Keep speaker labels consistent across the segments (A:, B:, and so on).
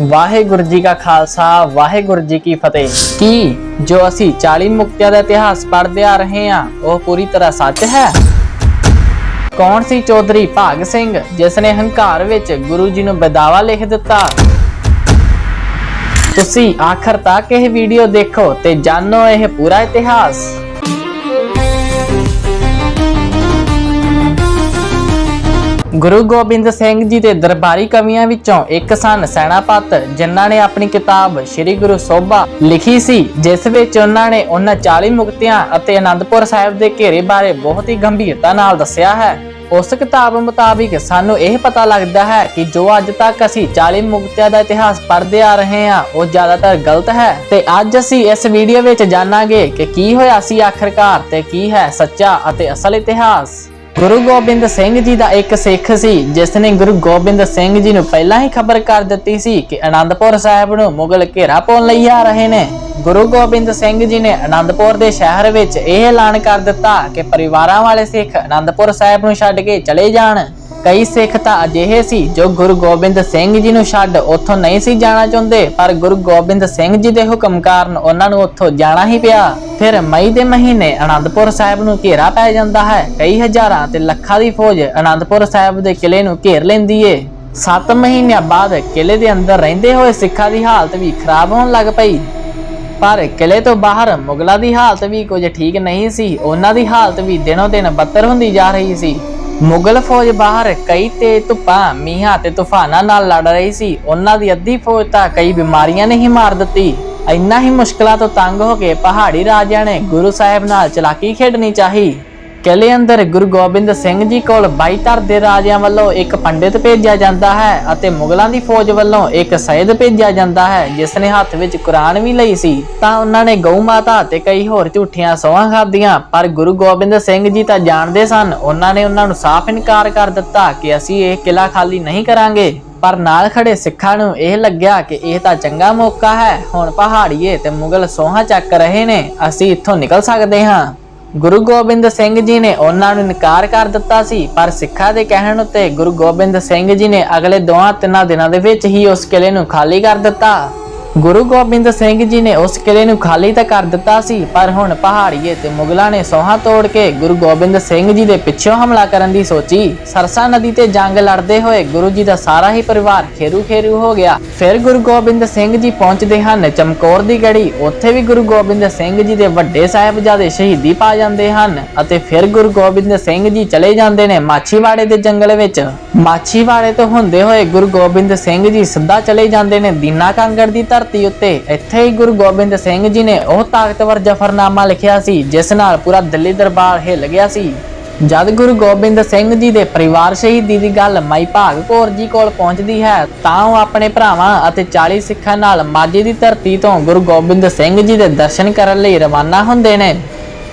A: ਵਾਹਿਗੁਰੂ ਜੀ ਕਾ ਖਾਲਸਾ, ਵਾਹਿਗੁਰੂ ਜੀ ਕੀ ਫਤਿਹ। ਕੀ ਜੋ ਅਸੀਂ 40 ਮੁਕਤਿਆਂ ਦਾ ਇਤਿਹਾਸ ਪੜ੍ਹਦੇ ਆ ਰਹੇ ਹਾਂ, ਉਹ ਪੂਰੀ ਤਰ੍ਹਾਂ ਸੱਚ ਹੈ? ਕੌਣ ਸੀ ਚੌਧਰੀ ਭਾਗ ਸਿੰਘ, ਜਿਸ ਨੇ ਹੰਕਾਰ ਵਿੱਚ ਗੁਰੂ ਜੀ ਨੂੰ ਬਦਾਵਾ ਲਿਖ ਦਿੱਤਾ? ਤੁਸੀਂ ਆਖਰ ਤੱਕ ਇਹ ਵੀਡੀਓ ਦੇਖੋ ਤੇ ਜਾਣੋ ਇਹ ਪੂਰਾ ਇਤਿਹਾਸ। ਗੁਰੂ ਗੋਬਿੰਦ ਸਿੰਘ ਜੀ ਦੇ ਦਰਬਾਰੀ ਕਵੀਆਂ ਵਿੱਚੋਂ ਇੱਕ ਸਨ ਸੈਨਾਪਤ ਜਿਨ੍ਹਾਂ ਨੇ ਆਪਣੀ ਕਿਤਾਬ ਸ੍ਰੀ ਗੁਰੂ ਸੋਭਾ ਲਿਖੀ ਸੀ, ਜਿਸ ਵਿੱਚ ਉਹਨਾਂ ਨੇ ਉਹਨਾਂ 40 ਮੁਕਤਿਆਂ ਅਤੇ ਅਨੰਦਪੁਰ ਸਾਹਿਬ ਦੇ ਘੇਰੇ ਬਾਰੇ ਬਹੁਤ ਹੀ ਗੰਭੀਰਤਾ ਨਾਲ ਦੱਸਿਆ ਹੈ। ਉਸ ਕਿਤਾਬ ਮੁਤਾਬਿਕ ਸਾਨੂੰ ਇਹ ਪਤਾ ਲੱਗਦਾ ਹੈ ਕਿ ਜੋ ਅੱਜ ਤੱਕ ਅਸੀਂ 40 ਮੁਕਤਿਆਂ ਦਾ ਇਤਿਹਾਸ ਪੜ੍ਹਦੇ ਆ ਰਹੇ ਹਾਂ, ਉਹ ਜ਼ਿਆਦਾਤਰ ਗਲਤ ਹੈ। ਤੇ ਅੱਜ ਅਸੀਂ ਇਸ ਵੀਡੀਓ ਵਿੱਚ ਜਾਣਾਂਗੇ ਕਿ ਕੀ ਹੋਇਆ ਸੀ ਆਖਰਕਾਰ ਤੇ ਕੀ ਹੈ ਸੱਚਾ ਅਤੇ ਅਸਲ ਇਤਿਹਾਸ। ਗੁਰੂ ਗੋਬਿੰਦ ਸਿੰਘ ਜੀ ਦਾ ਇੱਕ ਸਿੱਖ ਸੀ, ਜਿਸ ਨੇ ਗੁਰੂ ਗੋਬਿੰਦ ਸਿੰਘ ਜੀ ਨੂੰ ਪਹਿਲਾਂ ਹੀ ਖਬਰ ਕਰ ਦਿੱਤੀ ਸੀ ਕਿ ਆਨੰਦਪੁਰ ਸਾਹਿਬ ਨੂੰ ਮੁਗਲ ਘੇਰਾ ਪਾਉਣ ਲਈ ਆ ਰਹੇ ਨੇ। ਗੁਰੂ ਗੋਬਿੰਦ ਸਿੰਘ ਜੀ ਨੇ ਆਨੰਦਪੁਰ ਦੇ ਸ਼ਹਿਰ ਵਿੱਚ ਇਹ ਐਲਾਨ ਕਰ ਦਿੱਤਾ ਕਿ ਪਰਿਵਾਰਾਂ ਵਾਲੇ ਸਿੱਖ ਆਨੰਦਪੁਰ ਸਾਹਿਬ ਨੂੰ ਛੱਡ ਕੇ ਚਲੇ ਜਾਣ। ਕਈ ਸਿੱਖ ਤਾਂ ਅਜਿਹੇ ਸੀ ਜੋ ਗੁਰੂ ਗੋਬਿੰਦ ਸਿੰਘ ਜੀ ਨੂੰ ਛੱਡ ਉੱਥੋਂ ਨਹੀਂ ਸੀ ਜਾਣਾ ਚਾਹੁੰਦੇ, ਪਰ ਗੁਰੂ ਗੋਬਿੰਦ ਸਿੰਘ ਜੀ ਦੇ ਹੁਕਮ ਕਾਰਨ ਉਹਨਾਂ ਨੂੰ ਉੱਥੋਂ ਜਾਣਾ ਹੀ ਪਿਆ। ਫਿਰ ਮਈ ਦੇ ਮਹੀਨੇ ਆਨੰਦਪੁਰ ਸਾਹਿਬ ਨੂੰ ਘੇਰਾ ਪੈ ਜਾਂਦਾ ਹੈ। ਕਈ ਹਜ਼ਾਰਾਂ ਤੇ ਲੱਖਾਂ ਦੀ ਫੌਜ ਆਨੰਦਪੁਰ ਸਾਹਿਬ ਦੇ ਕਿਲੇ ਨੂੰ ਘੇਰ ਲੈਂਦੀ ਏ। 7 ਮਹੀਨਿਆਂ ਬਾਅਦ ਕਿਲੇ ਦੇ ਅੰਦਰ ਰਹਿੰਦੇ ਹੋਏ ਸਿੱਖਾਂ ਦੀ ਹਾਲਤ ਵੀ ਖਰਾਬ ਹੋਣ ਲੱਗ ਪਈ। ਪਰ ਕਿਲੇ ਤੋਂ ਬਾਹਰ ਮੁਗਲਾਂ ਦੀ ਹਾਲਤ ਵੀ ਕੁਝ ਠੀਕ ਨਹੀਂ ਸੀ। ਉਹਨਾਂ ਦੀ ਹਾਲਤ ਵੀ ਦਿਨੋ ਦਿਨ ਬੱਤਰ ਹੁੰਦੀ ਜਾ ਰਹੀ ਸੀ। ਮੁਗਲ ਫੌਜ ਬਾਹਰ ਕਈ ਤੇ ਧੁੱਪਾਂ, ਮੀਂਹਾਂ ਤੇ ਤੂਫਾਨਾਂ ਨਾਲ ਲੜ ਰਹੀ ਸੀ। ਉਹਨਾਂ ਦੀ ਅੱਧੀ ਫੌਜ ਤਾਂ ਕਈ ਬਿਮਾਰੀਆਂ ਨੇ ਹੀ ਮਾਰ ਦਿੱਤੀ। ਇੰਨਾ ਹੀ ਮੁਸ਼ਕਲਾਂ ਤੋਂ ਤੰਗ ਹੋ ਕੇ ਪਹਾੜੀ ਰਾਜਿਆਂ ਨੇ ਗੁਰੂ ਸਾਹਿਬ ਨਾਲ ਚਲਾਕੀ ਖੇਡਣੀ ਚਾਹੀ। ਕਿਲੇ ਅੰਦਰ ਗੁਰੂ ਗੋਬਿੰਦ ਸਿੰਘ ਜੀ ਕੋਲ 22 ਧਰ ਦੇ ਰਾਜਿਆਂ ਵੱਲੋਂ ਇੱਕ ਪੰਡਿਤ ਭੇਜਿਆ ਜਾਂਦਾ ਹੈ ਅਤੇ ਮੁਗਲਾਂ ਦੀ ਫੌਜ ਵੱਲੋਂ ਇੱਕ ਸੈਦ ਭੇਜਿਆ ਜਾਂਦਾ ਹੈ, ਜਿਸ ਨੇ ਹੱਥ ਵਿੱਚ ਕੁਰਾਨ ਵੀ ਲਈ ਸੀ। ਤਾਂ ਉਹਨਾਂ ਨੇ ਗਊ ਮਾਤਾ ਅਤੇ ਕਈ ਹੋਰ ਝੂਠੀਆਂ ਸੋਹਾਂ ਖਾਧੀਆਂ, ਪਰ ਗੁਰੂ ਗੋਬਿੰਦ ਸਿੰਘ ਜੀ ਤਾਂ ਜਾਣਦੇ ਸਨ, ਉਹਨਾਂ ਨੇ ਉਹਨਾਂ ਨੂੰ ਸਾਫ਼ ਇਨਕਾਰ ਕਰ ਦਿੱਤਾ ਕਿ ਅਸੀਂ ਇਹ ਕਿਲਾ ਖਾਲੀ ਨਹੀਂ ਕਰਾਂਗੇ। ਪਰ ਨਾਲ ਖੜੇ ਸਿੱਖਾਂ ਨੂੰ ਇਹ ਲੱਗਿਆ ਕਿ ਇਹ ਤਾਂ ਚੰਗਾ ਮੌਕਾ ਹੈ, ਹੁਣ ਪਹਾੜੀਏ ਤੇ ਮੁਗਲ ਸੋਹਾਂ ਚੱਕ ਰਹੇ ਨੇ, ਅਸੀਂ ਇੱਥੋਂ ਨਿਕਲ ਸਕਦੇ ਹਾਂ। ਗੁਰੂ ਗੋਬਿੰਦ ਸਿੰਘ ਜੀ ਨੇ ਉਹਨਾਂ ਨੂੰ ਇਨਕਾਰ ਕਰ ਦਿੱਤਾ ਸੀ, ਪਰ ਸਿੱਖਾਂ ਦੇ ਕਹਿਣ ਉੱਤੇ ਗੁਰੂ ਗੋਬਿੰਦ ਸਿੰਘ ਜੀ ਨੇ ਅਗਲੇ ਦੋਹਾਂ ਤਿੰਨਾਂ ਦਿਨਾਂ ਦੇ ਵਿੱਚ ਹੀ ਉਸ ਕਿਲੇ ਨੂੰ ਖਾਲੀ ਕਰ ਦਿੱਤਾ। ਗੁਰੂ ਗੋਬਿੰਦ ਸਿੰਘ ਜੀ ਨੇ ਉਸ ਕਿਲੇ ਨੂੰ ਖਾਲੀ ਤਾਂ ਕਰ ਦਿੱਤਾ ਸੀ, ਪਰ ਹੁਣ ਪਹਾੜੀਏ ਤੇ ਮੁਗਲਾਂ ਨੇ ਸੋਹਾਂ ਤੋੜ ਕੇ ਗੁਰੂ ਗੋਬਿੰਦ ਸਿੰਘ ਜੀ ਦੇ ਪਿੱਛੋਂ ਹਮਲਾ ਕਰਨ ਦੀ ਸੋਚੀ। ਸਰਸਾ ਨਦੀ ਤੇ ਜੰਗ ਲੜਦੇ ਹੋਏ ਗੁਰੂ ਜੀ ਦਾ ਸਾਰਾ ਹੀ ਪਰਿਵਾਰ ਖੇਰੂ ਖੇਰੂ ਹੋ ਗਿਆ। ਫਿਰ ਗੁਰੂ ਗੋਬਿੰਦ ਸਿੰਘ ਜੀ ਪਹੁੰਚਦੇ ਹਨ ਚਮਕੌਰ ਦੀ ਗੜੀ। ਉੱਥੇ ਵੀ ਗੁਰੂ ਗੋਬਿੰਦ ਸਿੰਘ ਜੀ ਦੇ ਵੱਡੇ ਸਾਹਿਬਜ਼ਾਦੇ ਸ਼ਹੀਦੀ ਪਾ ਜਾਂਦੇ ਹਨ ਅਤੇ ਫਿਰ ਗੁਰੂ ਗੋਬਿੰਦ ਸਿੰਘ ਜੀ ਚਲੇ ਜਾਂਦੇ ਨੇ ਮਾਛੀਵਾੜੇ ਦੇ ਜੰਗਲ ਵਿੱਚ। ਮਾਛੀਵਾੜੇ ਤੋਂ ਹੁੰਦੇ ਹੋਏ ਗੁਰੂ ਗੋਬਿੰਦ ਸਿੰਘ ਜੀ ਸਿੱਧਾ ਚਲੇ ਜਾਂਦੇ ਨੇ ਦੀਨਾ ਕਾਂਗੜ ਦੀ ਧਰਤੀ ਉੱਤੇ ਇੱਥੇ ਹੀ ਗੁਰੂ ਗੋਬਿੰਦ ਸਿੰਘ ਜੀ ਨੇ ਉਹ ਤਾਕਤਵਰ ਜਫਰਨਾਮਾ ਲਿਖਿਆ ਸੀ, ਜਿਸ ਨਾਲ ਪੂਰਾ ਦਿੱਲੀ ਦਰਬਾਰ ਹਿੱਲ ਗਿਆ ਸੀ। ਜਦ ਗੁਰੂ ਗੋਬਿੰਦ ਸਿੰਘ ਜੀ ਦੇ ਪਰਿਵਾਰ ਸ਼ਹੀਦੀ ਦੀ ਗੱਲ ਮਾਈ ਭਾਗ ਕੌਰ ਜੀ ਕੋਲ ਪਹੁੰਚਦੀ ਹੈ, ਤਾਂ ਉਹ ਆਪਣੇ ਭਰਾਵਾਂ ਅਤੇ 40 ਸਿੱਖਾਂ ਨਾਲ ਮਾਝੇ ਦੀ ਧਰਤੀ ਤੋਂ ਗੁਰੂ ਗੋਬਿੰਦ ਸਿੰਘ ਜੀ ਦੇ ਦਰਸ਼ਨ ਕਰਨ ਲਈ ਰਵਾਨਾ ਹੁੰਦੇ ਨੇ।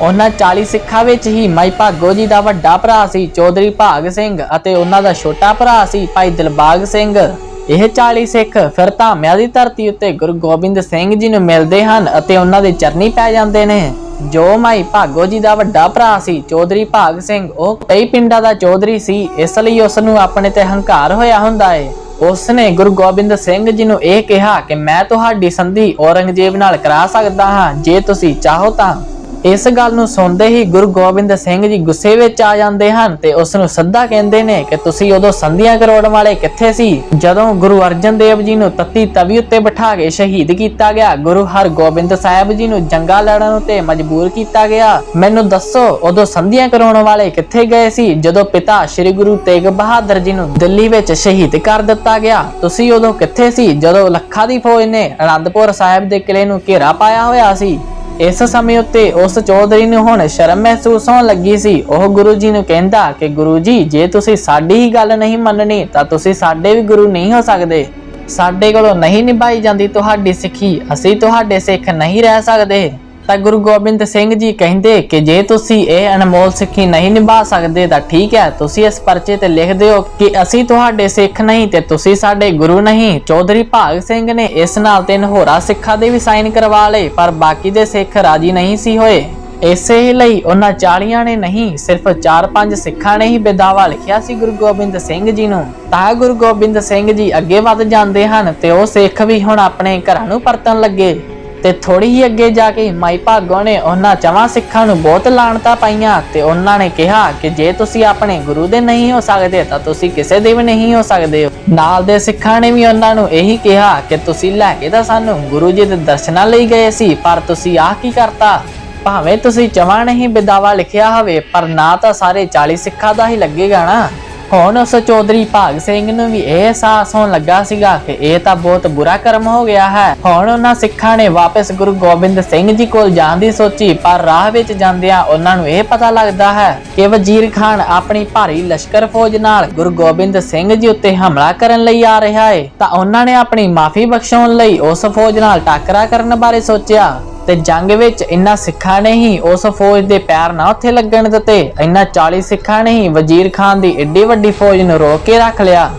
A: ਉਹਨਾਂ 40 ਸਿੱਖਾਂ ਵਿੱਚ ਹੀ ਮਾਈ ਭਾਗੋ ਜੀ ਦਾ ਵੱਡਾ ਭਰਾ ਸੀ, ਚੌਧਰੀ ਭਾਗ ਸਿੰਘ ਅਤੇ ਉਹਨਾਂ ਦਾ ਛੋਟਾ ਭਰਾ ਸੀ, ਭਾਈ ਦਿਲਬਾਗ ਸਿੰਘ। ਇਹ 40 ਸਿੱਖ ਫਿਰ ਧਾਮਿਆਂ ਦੀ ਧਰਤੀ ਉੱਤੇ ਗੁਰੂ ਗੋਬਿੰਦ ਸਿੰਘ ਜੀ ਨੂੰ ਮਿਲਦੇ ਹਨ ਅਤੇ ਉਹਨਾਂ ਦੇ ਚਰਨੀ ਪੈ ਜਾਂਦੇ ਨੇ। ਜੋ ਮਾਈ ਭਾਗੋ ਜੀ ਦਾ ਵੱਡਾ ਭਰਾ ਸੀ, ਚੌਧਰੀ ਭਾਗ ਸਿੰਘ, ਉਹ ਕਈ ਪਿੰਡਾਂ ਦਾ ਚੌਧਰੀ ਸੀ, ਇਸ ਲਈ ਉਸ ਨੂੰ ਆਪਣੇ ਤੇ ਹੰਕਾਰ ਹੋਇਆ ਹੁੰਦਾ ਏ। ਉਸ ਨੇ ਗੁਰੂ ਗੋਬਿੰਦ ਸਿੰਘ ਜੀ ਨੂੰ ਇਹ ਕਿਹਾ ਕਿ ਮੈਂ ਤੁਹਾਡੀ ਸੰਧੀ ਔਰੰਗਜ਼ੇਬ ਨਾਲ ਕਰਾ ਸਕਦਾ ਹਾਂ, ਜੇ ਤੁਸੀਂ ਚਾਹੋ ਤਾਂ। ਇਸ ਗੱਲ ਨੂੰ ਸੁਣਦੇ ਹੀ ਗੁਰੂ ਗੋਬਿੰਦ ਸਿੰਘ ਜੀ ਗੁੱਸੇ ਵਿੱਚ ਆ ਜਾਂਦੇ ਹਨ ਤੇ ਉਸ ਨੂੰ ਸੱਦਾ ਕਹਿੰਦੇ ਨੇ ਕਿ ਤੁਸੀਂ ਉਦੋਂ ਸੰਧੀਆਂ ਕਰੋੜਨ ਵਾਲੇ ਕਿੱਥੇ ਸੀ? ਜਦੋਂ ਗੁਰੂ ਅਰਜਨ ਦੇਵ ਜੀ ਨੂੰ ਤੱਤੀ ਤਵੀ ਉੱਤੇ ਬਿਠਾ ਕੇ ਸ਼ਹੀਦ ਕੀਤਾ ਗਿਆ, ਗੁਰੂ ਹਰਗੋਬਿੰਦ ਸਾਹਿਬ ਜੀ ਨੂੰ ਜੰਗਾਂ ਲੜਨ ਉੱਤੇ ਮਜਬੂਰ ਕੀਤਾ ਗਿਆ। ਮੈਨੂੰ ਦੱਸੋ, ਉਦੋਂ ਸੰਧੀਆਂ ਕਰਾਉਣ ਵਾਲੇ ਕਿੱਥੇ ਗਏ ਸੀ? ਜਦੋਂ ਪਿਤਾ ਸ੍ਰੀ ਗੁਰੂ ਤੇਗ ਬਹਾਦਰ ਜੀ ਨੂੰ ਦਿੱਲੀ ਵਿੱਚ ਸ਼ਹੀਦ ਕਰ ਦਿੱਤਾ ਗਿਆ, ਤੁਸੀਂ ਉਦੋਂ ਕਿੱਥੇ ਸੀ? ਜਦੋਂ ਲੱਖਾਂ ਦੀ ਫੌਜ ਨੇ ਅਨੰਦਪੁਰ ਸਾਹਿਬ ਦੇ ਕਿਲੇ ਨੂੰ ਘੇਰਾ ਪਾਇਆ ਹੋਇਆ ਸੀ। ਇਸ ਸਮੇਂ ਉੱਤੇ ਉਸ ਚੌਧਰੀ ਨੂੰ ਹੁਣ ਸ਼ਰਮ ਮਹਿਸੂਸ ਹੋਣ ਲੱਗੀ ਸੀ। ਉਹ ਗੁਰੂ ਜੀ ਨੂੰ ਕਹਿੰਦਾ ਕਿ ਗੁਰੂ ਜੀ ਜੇ ਤੁਸੀਂ ਸਾਡੀ ਹੀ ਗੱਲ ਨਹੀਂ ਮੰਨਣੀ, ਤਾਂ ਤੁਸੀਂ ਸਾਡੇ ਵੀ ਗੁਰੂ ਨਹੀਂ ਹੋ ਸਕਦੇ। ਸਾਡੇ ਕੋਲੋਂ ਨਹੀਂ ਨਿਭਾਈ ਜਾਂਦੀ ਤੁਹਾਡੀ ਸਿੱਖੀ। ਅਸੀਂ ਤੁਹਾਡੇ ਸਿੱਖ ਨਹੀਂ ਰਹਿ ਸਕਦੇ। ਤਾਂ ਗੁਰੂ ਗੋਬਿੰਦ ਸਿੰਘ ਜੀ ਕਹਿੰਦੇ ਕਿ ਜੇ ਤੁਸੀਂ ਇਹ ਅਨਮੋਲ ਸਿੱਖੀ ਨਹੀਂ ਨਿਭਾ ਸਕਦੇ ਤਾਂ ਠੀਕ ਹੈ, ਤੁਸੀਂ ਇਸ ਪਰਚੇ ਤੇ ਲਿਖ ਦਿਓ ਕਿ ਅਸੀਂ ਤੁਹਾਡੇ ਸਿੱਖ ਨਹੀਂ ਤੇ ਤੁਸੀਂ ਸਾਡੇ ਗੁਰੂ ਨਹੀਂ। ਚੌਧਰੀ ਭਾਗ ਸਿੰਘ ਨੇ ਇਸ ਨਾਲ ਤਿੰਨ ਹੋਰਾਂ ਸਿੱਖਾਂ ਦੇ ਵੀ ਸਾਈਨ ਕਰਵਾ ਲਏ, ਪਰ ਬਾਕੀ ਦੇ ਸਿੱਖ ਰਾਜੀ ਨਹੀਂ ਸੀ ਹੋਏ। ਇਸੇ ਲਈ ਉਹਨਾਂ 40 ਨੇ ਨਹੀਂ, ਸਿਰਫ 4-5 ਸਿੱਖਾਂ ਨੇ ਹੀ ਬੇਦਾਵਾ ਲਿਖਿਆ ਸੀ ਗੁਰੂ ਗੋਬਿੰਦ ਸਿੰਘ ਜੀ ਨੂੰ। ਤਾਂ ਗੁਰੂ ਗੋਬਿੰਦ ਸਿੰਘ ਜੀ ਅੱਗੇ ਵੱਧ ਜਾਂਦੇ ਹਨ ਤੇ ਉਹ ਸਿੱਖ ਵੀ ਹੁਣ ਆਪਣੇ ਘਰਾਂ ਨੂੰ ਪਰਤਣ ਲੱਗੇ। ਤੇ ਥੋੜੀ ਹੀ ਅੱਗੇ ਜਾ ਕੇ ਮਾਈ ਭਾਗੋ ਨੇ ਉਹਨਾਂ ਚਵਾਂ ਸਿੱਖਾਂ ਨੂੰ ਬਹੁਤ ਲਾਣਤਾ ਪਾਈਆਂ ਤੇ ਉਹਨਾਂ ਨੇ ਕਿਹਾ ਕਿ ਜੇ ਤੁਸੀਂ ਆਪਣੇ ਗੁਰੂ ਦੇ ਨਹੀਂ ਹੋ ਸਕਦੇ ਤਾਂ ਤੁਸੀਂ ਕਿਸੇ ਦੇ ਵੀ ਨਹੀਂ ਹੋ ਸਕਦੇ। ਨਾਲ ਦੇ ਸਿੱਖਾਂ ਨੇ ਵੀ ਉਹਨਾਂ ਨੂੰ ਇਹੀ ਕਿਹਾ ਕਿ ਤੁਸੀਂ ਲੈ ਕੇ ਤਾਂ ਸਾਨੂੰ ਗੁਰੂ ਜੀ ਦੇ ਦਰਸ਼ਨਾਂ ਲਈ ਗਏ ਸੀ, ਪਰ ਤੁਸੀਂ ਆਹ ਕੀ ਕਰਤਾ? ਭਾਵੇਂ ਤੁਸੀਂ ਚਵਾਂ ਨਹੀਂ ਬਿਦਾਵਾ ਲਿਖਿਆ ਹੋਵੇ, ਪਰ ਨਾ ਤਾਂ ਸਾਰੇ 40 ਸਿੱਖਾਂ ਦਾ ਹੀ ਲੱਗੇਗਾ ਨਾ। ਹੁਣ ਉਸ ਚੌਧਰੀ ਭਾਗ ਸਿੰਘ ਨੂੰ ਵੀ ਇਹ ਅਹਿਸਾਸ ਹੋਣ ਲੱਗਾ ਸੀਗਾ ਕਿ ਇਹ ਤਾਂ ਬਹੁਤ ਬੁਰਾ ਕਰਮ ਹੋ ਗਿਆ ਹੈ। ਹੁਣ ਉਹਨਾਂ ਸਿੱਖਾਂ ਨੇ ਵਾਪਸ ਗੁਰੂ ਗੋਬਿੰਦ ਸਿੰਘ ਜੀ ਕੋਲ ਜਾਣ ਦੀ ਸੋਚੀ, ਪਰ ਰਾਹ ਵਿੱਚ ਜਾਂਦਿਆਂ ਉਹਨਾਂ ਨੂੰ ਇਹ ਪਤਾ ਲੱਗਦਾ ਹੈ ਕਿ ਵਜ਼ੀਰ ਖਾਨ ਆਪਣੀ ਭਾਰੀ ਲਸ਼ਕਰ ਫੌਜ ਨਾਲ ਗੁਰੂ ਗੋਬਿੰਦ ਸਿੰਘ ਜੀ ਉੱਤੇ ਹਮਲਾ ਕਰਨ ਲਈ ਆ ਰਿਹਾ ਹੈ ਤਾਂ ਉਹਨਾਂ ਨੇ ਆਪਣੀ ਮਾਫੀ ਬਖਸ਼ਾਉਣ ਲਈ ਉਸ ਫੌਜ ਨਾਲ ਟਾਕਰਾ ਕਰਨ ਬਾਰੇ ਸੋਚਿਆ। ਤੇ ਜੰਗ ਵਿੱਚ ਇਨ੍ਹਾਂ ਸਿੱਖਾਂ ਨੇ ਹੀ ਉਸ ਫੌਜ ਦੇ ਪੈਰ ਨਾ ਉੱਥੇ ਲੱਗਣ ਦਿੱਤੇ। ਇਨ੍ਹਾਂ 40 ਸਿੱਖਾਂ ਨੇ ਹੀ ਵਜ਼ੀਰ ਖਾਨ ਦੀ ਏਡੀ ਵੱਡੀ ਫੌਜ ਨੂੰ ਰੋਕ ਕੇ ਰੱਖ ਲਿਆ।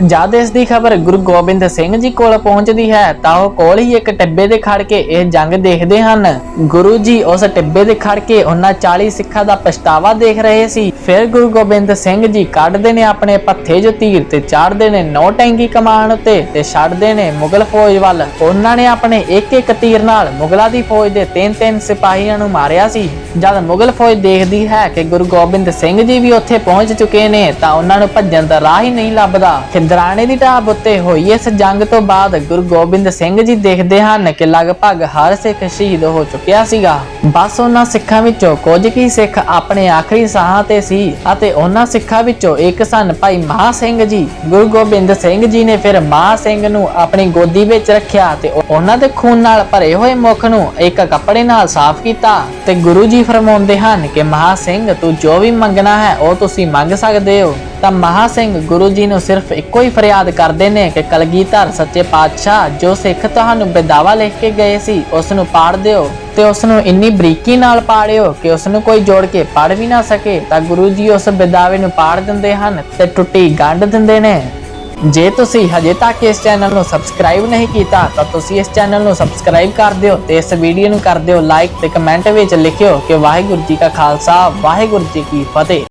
A: ਜਦ ਇਸ ਦੀ ਖਬਰ ਗੁਰੂ ਗੋਬਿੰਦ ਸਿੰਘ ਜੀ ਕੋਲ ਪਹੁੰਚਦੀ ਹੈ, ਤਾਂ ਉਹ ਕੋਲ ਹੀ ਇੱਕ ਟਿੱਬੇ ਦੇ ਖੜ ਕੇ ਇਹ ਜੰਗ ਦੇਖਦੇ ਹਨ। ਗੁਰੂ ਜੀ ਉਸ ਟਿੱਬੇ ਦੇ ਖੜ ਕੇ ਉਹਨਾਂ 40 ਸਿੱਖਾਂ ਦਾ ਪਛਤਾਵਾ ਦੇਖ ਰਹੇ ਸੀ। ਫਿਰ ਗੁਰੂ ਗੋਬਿੰਦ ਸਿੰਘ ਜੀ ਕੱਢਦੇ ਨੇ ਆਪਣੇ ਪੱਥੇ ਜੋ ਤੀਰ ਤੇ ਚਾੜਦੇ ਨੇ ਨੌ ਟੈਂਗੀ ਕਮਾਨ ਉੱਤੇ ਤੇ ਛੱਡਦੇ ਨੇ ਮੁਗਲ ਫੌਜ ਵੱਲ। ਉਹਨਾਂ ਨੇ ਆਪਣੇ ਇੱਕ ਇੱਕ ਤੀਰ ਨਾਲ ਮੁਗਲਾਂ ਦੀ ਫੌਜ ਦੇ ਤਿੰਨ ਤਿੰਨ ਸਿਪਾਹੀਆਂ ਨੂੰ ਮਾਰਿਆ ਸੀ। ਜਦ ਮੁਗਲ ਫੌਜ ਦੇਖਦੀ ਹੈ ਕਿ ਗੁਰੂ ਗੋਬਿੰਦ ਸਿੰਘ ਜੀ ਵੀ ਉੱਥੇ ਪਹੁੰਚ ਚੁੱਕੇ ਨੇ, ਤਾਂ ਉਹਨਾਂ ਨੂੰ ਭੱਜਣ ਦਾ ਰਾਹ ਹੀ ਨਹੀਂ ਲੱਭਦਾ। ਖਿੰਦਰਾਣੇ ਦੀ ਢਾਬ ਉੱਤੇ ਹੋਈ ਇਸ ਜੰਗ ਤੋਂ ਬਾਅਦ ਗੁਰੂ ਗੋਬਿੰਦ ਸਿੰਘ ਜੀ ਦੇਖਦੇ ਹਨ ਕਿ ਲਗਭਗ ਹਰ ਸਿੱਖ ਸ਼ਹੀਦ ਹੋ ਚੁੱਕਿਆ ਸੀਗਾ। ਬਸ ਉਹਨਾਂ ਸਿੱਖਾਂ ਵਿੱਚੋਂ ਕੁਝ ਕੀ ਸਿੱਖ ਆਪਣੇ ਆਖਰੀ ਸਾਹਾਂ ਤੇ ਸੀ ਅਤੇ ਉਹਨਾਂ ਸਿੱਖਾਂ ਵਿੱਚੋਂ ਇੱਕ ਸਨ ਭਾਈ ਮਹਾ ਸਿੰਘ ਜੀ। ਗੁਰੂ ਗੋਬਿੰਦ ਸਿੰਘ ਜੀ ਨੇ ਫਿਰ ਮਹਾ ਸਿੰਘ ਨੂੰ ਆਪਣੀ ਗੋਦੀ ਵਿੱਚ ਰੱਖਿਆ ਤੇ ਉਹਨਾਂ ਦੇ ਖੂਨ ਨਾਲ ਭਰੇ ਹੋਏ ਮੁਖ ਨੂੰ ਇੱਕ ਕੱਪੜੇ ਨਾਲ ਸਾਫ਼ ਕੀਤਾ ਤੇ ਗੁਰੂ ਜੀ ਫਰਮਾਉਂਦੇ ਹਨ ਕਿ ਮਹਾ ਸਿੰਘ, ਤੂੰ ਜੋ ਵੀ ਮੰਗਣਾ ਹੈ ਉਹ ਤੁਸੀਂ ਮੰਗ ਸਕਦੇ ਹੋ। ਤਾਂ ਮਹਾ ਸਿੰਘ ਗੁਰੂ ਜੀ ਨੂੰ ਸਿਰਫ ਇੱਕੋ ਹੀ ਫਰਿਆਦ ਕਰਦੇ ਨੇ ਕਿ ਕਲਗੀਧਰ ਸੱਚੇ ਪਾਤਸ਼ਾਹ ਜੋ ਸਿੱਖ ਤੁਹਾਨੂੰ ਬੇਦਾਵਾ ਲਿਖ ਕੇ ਗਏ ਸੀ ਉਸ ਨੂੰ ਪਾੜ ਦਿਓ ਤੇ ਉਸ ਨੂੰ ਇੰਨੀ ਬਰੀਕੀ ਨਾਲ ਪਾੜਿਓ ਕਿ ਉਸ ਨੂੰ ਕੋਈ ਜੋੜ ਕੇ ਪੜ ਵੀ ਨਾ ਸਕੇ, ਤਾਂ ਗੁਰੂ ਜੀ ਉਸ ਬੇਦਾਵੇ ਨੂੰ ਪਾੜ ਦਿੰਦੇ ਹਨ ਤੇ ਟੁੱਟੀ ਗੰਢ ਦਿੰਦੇ ਨੇ। ਜੇ ਤੁਸੀਂ ਹਜੇ ਤੱਕ ਇਸ ਚੈਨਲ ਨੂੰ ਸਬਸਕ੍ਰਾਈਬ ਨਹੀਂ ਕੀਤਾ, ਤਾਂ ਤੁਸੀਂ ਇਸ ਚੈਨਲ ਨੂੰ ਸਬਸਕ੍ਰਾਈਬ ਕਰ ਦਿਓ ਤੇ ਇਸ ਵੀਡੀਓ ਨੂੰ ਕਰ ਦਿਓ ਲਾਈਕ ਤੇ ਕਮੈਂਟ ਵਿੱਚ ਲਿਖਿਓ ਕਿ ਵਾਹਿਗੁਰੂ ਜੀ ਕਾ ਖਾਲਸਾ, ਵਾਹਿਗੁਰੂ ਜੀ ਕੀ ਫਤਿਹ।